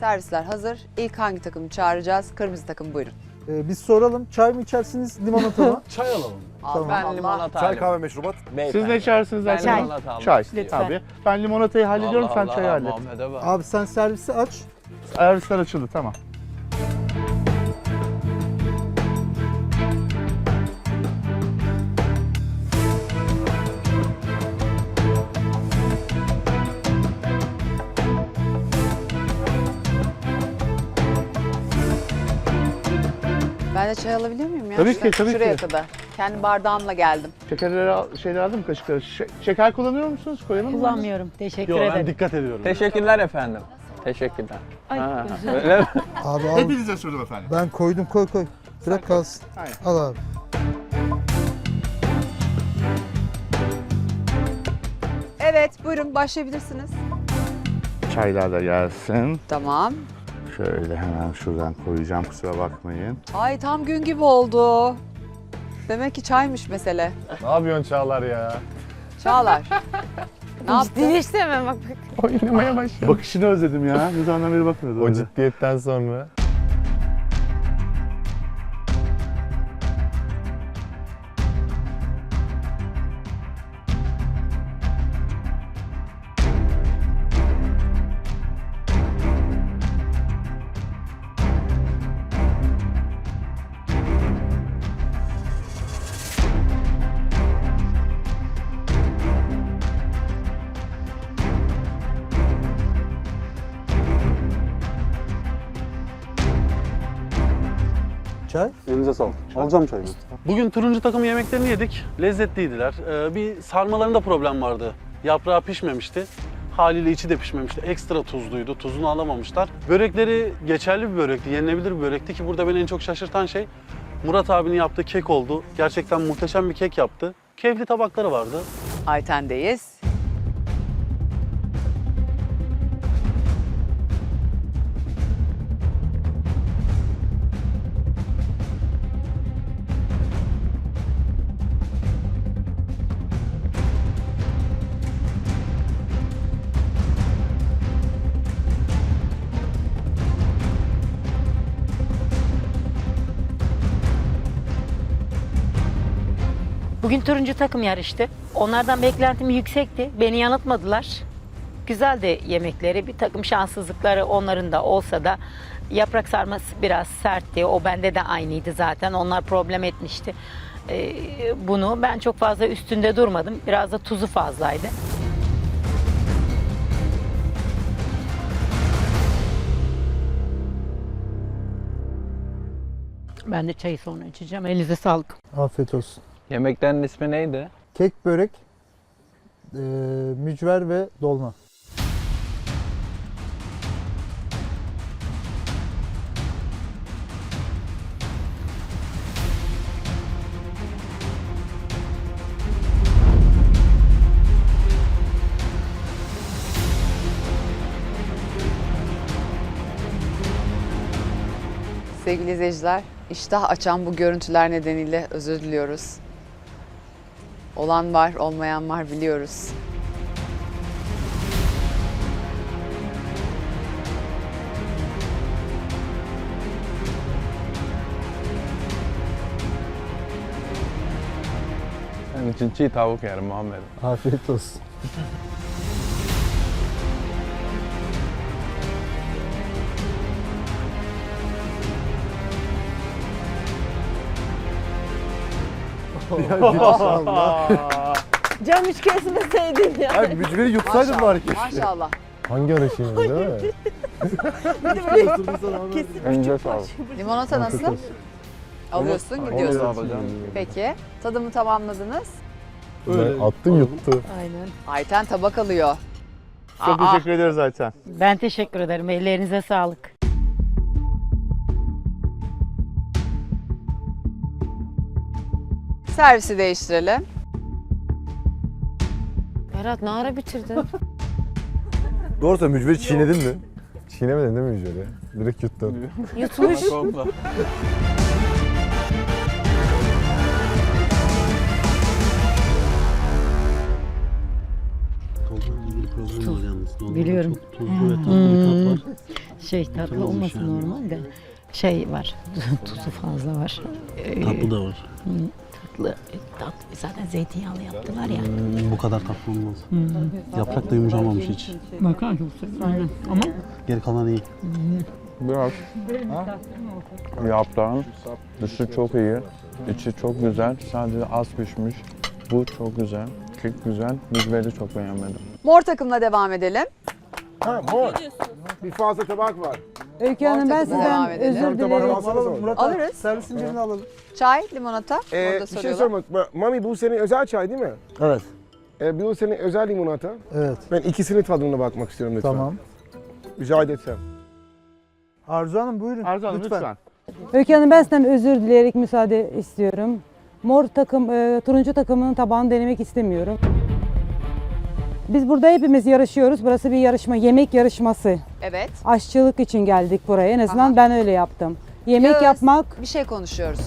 Servisler hazır. İlk hangi takımı çağıracağız? Kırmızı takım buyurun. Ee, biz soralım. Çay mı içersiniz, limonata mı? Çay alalım. Allah Ben limonata Çay kahve meşrubat. Siz ne içersiniz Ben limonata almak Çay. istiyorum. Tabii. Ben limonatayı hallediyorum Allah sen Allah, çayı hallet. Abi sen servisi aç. Servisler açıldı tamam. Ben de çay alabiliyor muyum ya? Tabii ki, tabii Şuraya ki. kadar. Kendi bardağımla geldim. Şekerleri al, şeyleri aldın mı kaşıkları? Şe- şeker kullanıyor musunuz? Koyalım mı? Kullanmıyorum. Teşekkür Yok ben ederim. dikkat ediyorum. Teşekkürler efendim. Teşekkürler. Ay, özür dilerim. öyle mi? Abi al. Hepinize sürdüm efendim. Ben koydum koy koy. Bırak kalsın. Aynen. Al abi. Evet buyurun başlayabilirsiniz. Çaylar da gelsin. Tamam. Şöyle hemen şuradan koyacağım kusura bakmayın. Ay tam gün gibi oldu. Demek ki çaymış mesele. Ne yapıyorsun Çağlar ya? Çağlar. ne yaptın? Ciddileştirme bak bak. Oynamaya başladım. Bakışını özledim ya. Ne zamandan beri bakmıyordum. O öyle. ciddiyetten sonra. Çay. Elinize sağlık. Alacağım çayını. Bugün turuncu takım yemeklerini yedik. Lezzetliydiler. Ee, bir sarmalarında problem vardı. Yaprağı pişmemişti. Haliyle içi de pişmemişti. Ekstra tuzluydu. Tuzunu alamamışlar. Börekleri geçerli bir börekti. Yenilebilir bir börekti ki burada beni en çok şaşırtan şey Murat abinin yaptığı kek oldu. Gerçekten muhteşem bir kek yaptı. Keyifli tabakları vardı. Ayten'deyiz. Bugün turuncu takım yarıştı. Onlardan beklentim yüksekti. Beni yanıltmadılar. Güzeldi yemekleri. Bir takım şanssızlıkları onların da olsa da yaprak sarması biraz sertti. O bende de aynıydı zaten. Onlar problem etmişti. Ee, bunu ben çok fazla üstünde durmadım. Biraz da tuzu fazlaydı. Ben de çayı sonra içeceğim. Elinize sağlık. Afiyet olsun. Yemeklerin ismi neydi? Kek, börek, eee, mücver ve dolma. Sevgili izleyiciler, iştah açan bu görüntüler nedeniyle özür diliyoruz. Olan var, olmayan var biliyoruz. Senin için çiğ tavuk yerim Muhammed. Afiyet olsun. ya maşallah. Cam hiç kesmeseydin ya. Ay mücveri yutsaydın Maşallah, bari keşke. maşallah. Hangi arışıyım değil mi? Önce sağ ol. Limonata nasıl? Alıyorsun, gidiyorsun. Peki, tadımı tamamladınız. Öyle. Attın yuttu. Aynen. Ayten tabak alıyor. Çok Aa, teşekkür ederiz zaten. Ben teşekkür ederim. Ellerinize sağlık. Servisi değiştirelim. Berat ne ara bitirdin? Doğru söyle mücveri çiğnedin mi? Çiğnemedin değil mi mücveri? Direkt yuttun. Yutmuş. Biliyorum. Çok tuzlu ve tatlı bir tat var. Şey tatlı olmasın normalde. Şey var, tuzu fazla var. Ee, Tatlı da var. Tatlı, tatlı. Zaten zeytinyağlı yaptılar ya. Bu kadar tatlı olmaz. Yaprak da yumuşamamış hiç. Bakar çok güzel. Aynen. Ama Geri kalan iyi. Biraz. Yaprağın dışı çok iyi. içi çok güzel. Sadece az pişmiş. Bu çok güzel. Kek güzel. Mücveri çok beğenmedim. Mor takımla devam edelim. Ha mor. Bir fazla tabak var. Öykü Hanım ben devam sizden edelim. özür dilerim. olur. Murat Alırız. servisin birini alalım. Çay, limonata. Ee, Orada bir şey soruyorlar. sormak. Ma- Mami bu senin özel çay değil mi? Evet. Ee, bu senin özel limonata. Evet. Ben ikisinin tadına bakmak istiyorum lütfen. Tamam. Rica etsem. Arzu Hanım buyurun. Arzu Hanım lütfen. Öykü Hanım ben sizden özür dileyerek müsaade istiyorum. Mor takım, e, turuncu takımının tabağını denemek istemiyorum. Biz burada hepimiz yarışıyoruz. Burası bir yarışma, yemek yarışması. Evet. Aşçılık için geldik buraya. En azından Aha. ben öyle yaptım. Yemek Yağız. yapmak, Bir şey konuşuyoruz.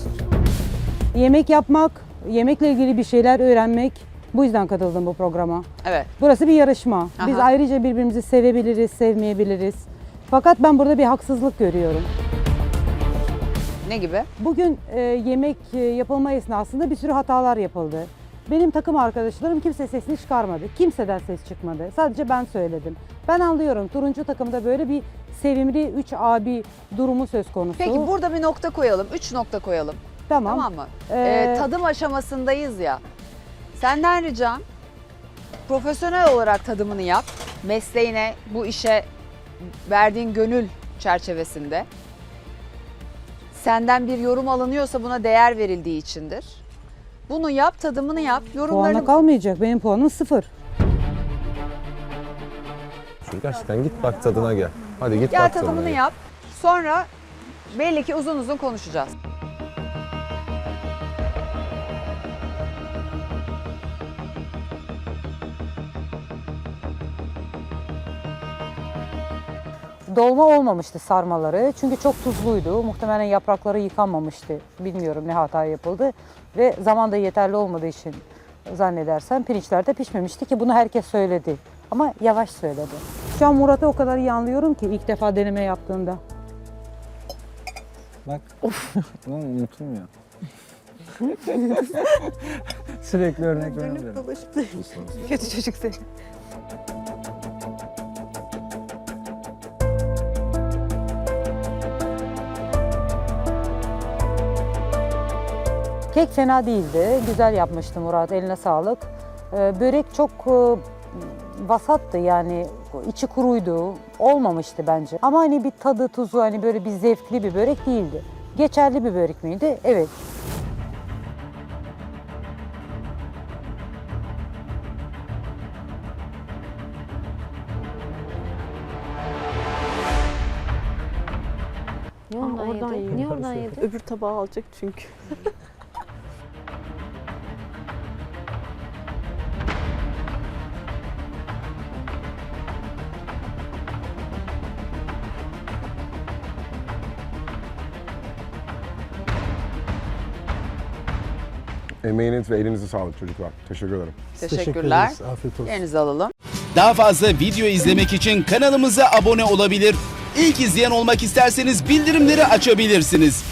yemek yapmak, yemekle ilgili bir şeyler öğrenmek. Bu yüzden katıldım bu programa. Evet. Burası bir yarışma. Biz Aha. ayrıca birbirimizi sevebiliriz, sevmeyebiliriz. Fakat ben burada bir haksızlık görüyorum. Ne gibi? Bugün e, yemek e, yapılma esnasında bir sürü hatalar yapıldı. Benim takım arkadaşlarım kimse sesini çıkarmadı. Kimseden ses çıkmadı. Sadece ben söyledim. Ben anlıyorum. Turuncu takımda böyle bir sevimli üç abi durumu söz konusu. Peki burada bir nokta koyalım. Üç nokta koyalım. tamam. Tamam mı? Ee, Ee, tadım aşamasındayız ya. Senden ricam profesyonel olarak tadımını yap. Mesleğine, bu işe verdiğin gönül çerçevesinde. Senden bir yorum alınıyorsa buna değer verildiği içindir. Bunu yap, tadımını yap. Puanla Yorumlarını kalmayacak. Benim puanım sıfır. Çocuk gerçekten git bak tadına gel. Hadi git gel bak tadımını yap. Sonra belli ki uzun uzun konuşacağız. Dolma olmamıştı sarmaları. Çünkü çok tuzluydu. Muhtemelen yaprakları yıkanmamıştı. Bilmiyorum ne hata yapıldı. Ve zaman da yeterli olmadığı için zannedersem pirinçler de pişmemişti ki bunu herkes söyledi. Ama yavaş söyledi. Şu an Murat'ı o kadar iyi anlıyorum ki ilk defa deneme yaptığında. Bak. Bunu unutulmuyor. Sürekli örnek verebilirim. Kötü çocuk seni. Kek fena değildi. Güzel yapmıştı Murat. Eline sağlık. Ee, börek çok e, vasattı yani içi kuruydu. Olmamıştı bence. Ama hani bir tadı tuzu hani böyle bir zevkli bir börek değildi. Geçerli bir börek miydi? Evet. Niye oradan yedi? yiyor. Niye oradan yedi? Öbür tabağı alacak çünkü. Emeğiniz ve elinize sağlık çocuklar. Teşekkür ederim. Teşekkürler. ederiz. Afiyet olsun. Yerinizi alalım. Daha fazla video izlemek için kanalımıza abone olabilir. İlk izleyen olmak isterseniz bildirimleri açabilirsiniz.